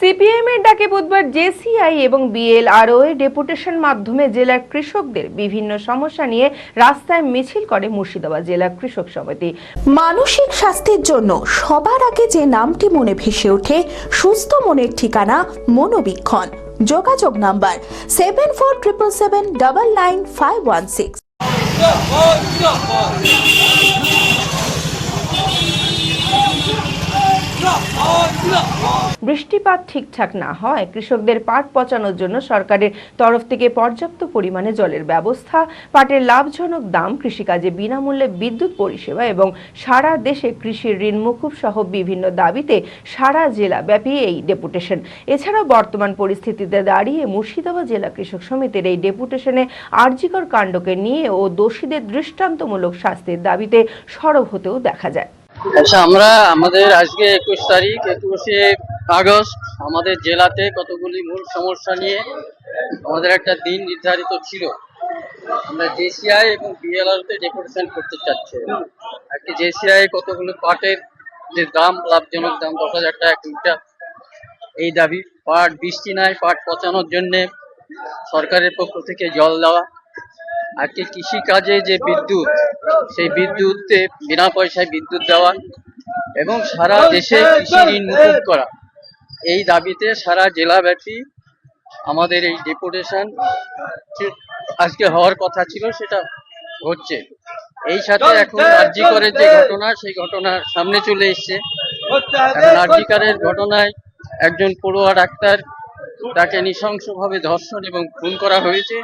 CPM এর ডাকে বুধবার জেসিআই এবং বিএলআরও এর ডেপুটেশন মাধ্যমে জেলার কৃষকদের বিভিন্ন সমস্যা নিয়ে রাস্তায় মিছিল করে মুর্শিদাবাদ জেলা কৃষক সমিতি মানসিক স্বাস্থ্যের জন্য সবার আগে যে নামটি মনে ভেসে ওঠে সুস্থ মনের ঠিকানা মনোবীক্ষণ যোগাযোগ number seven four triple seven double nine five one six বৃষ্টিপাত ঠিকঠাক না হয়, কৃষকদের পাট পচানোর জন্য সরকারের তরফ থেকে পর্যাপ্ত পরিমাণে জলের ব্যবস্থা। পাটের লাভজনক দাম কৃষিকাজে বিনামূল্যে বিদ্যুৎ পরিষেবা এবং সারা দেশে কৃষির ঋণ, মুকুব সহ বিভিন্ন দাবিতে সারা জেলা ব্যাপী এই ডেপুটেশন। এছাড়াও বর্তমান পরিস্থিতিতে দাঁড়িয়ে মুর্শিদাবাদ জেলা কৃষক সমিতির এই ডেপুটেশনে আর্জিকর কাণ্ডকে নিয়ে ও দোষীদের দৃষ্টান্তমূলক শাস্তির দাবিতে সরব হতেও দেখা যায়। আচ্ছা আমরা আমাদের আজকে একুশ তারিখ, একুশে আগস্ট আমাদের জেলাতে কতগুলি মূল সমস্যা নিয়ে আমাদের একটা দিন নির্ধারিত ছিল। আমরা জেসিআই এবং বিএলআর তে ডেপুটেশন করতে চাচ্ছি। একটি জেসিআই কতগুলো পাটের যে দাম, লাভজনক দাম, দশ হাজার টাকা কুইন্টাল, এই দাবি। পাট বৃষ্টি নাই, পাট পচানোর জন্য সরকারের পক্ষ থেকে জল দেওয়া। আজকে কৃষি কাজে যে বিদ্যুৎ, সেই বিদ্যুৎতে বিনা পয়সায় বিদ্যুৎ দেওয়া এবং সারা দেশে কৃষি ঋণ মুকুব করা। এই দাবিতে সারা জেলাব্যাপী আমাদের এই ডেপুটেশন আজকে হওয়ার কথা ছিল সেটা হচ্ছে। এই সাথে এখন আরজিকরের যে ঘটনা সেই ঘটনা সামনে চলে এসছে। এখন আরজিকরের ঘটনায় একজন পড়ুয়া ডাক্তার তাকে নৃশংসভাবে ধর্ষণ এবং খুন করা হয়েছে।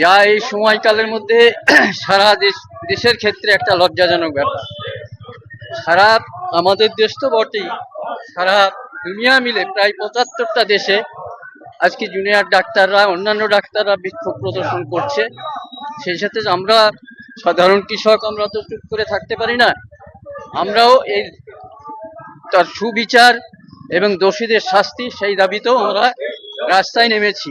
যা এই সময়কালের মধ্যে সারা দেশ দেশের ক্ষেত্রে একটা লজ্জাজনক ব্যাপার। সারা আমাদের দেশ তো বটেই। সারা দুনিয়া মিলে প্রায় পঁচাত্তরটা দেশে আজকে জুনিয়র ডাক্তাররা, অন্যান্য ডাক্তাররা বিক্ষোভ প্রদর্শন করছে। সেই সাথে আমরা সাধারণ কৃষক, আমরা তো চুপ করে থাকতে পারি না। আমরাও এই তার সুবিচার এবং দোষীদের শাস্তি, সেই দাবিতেও আমরা রাস্তায় নেমেছি।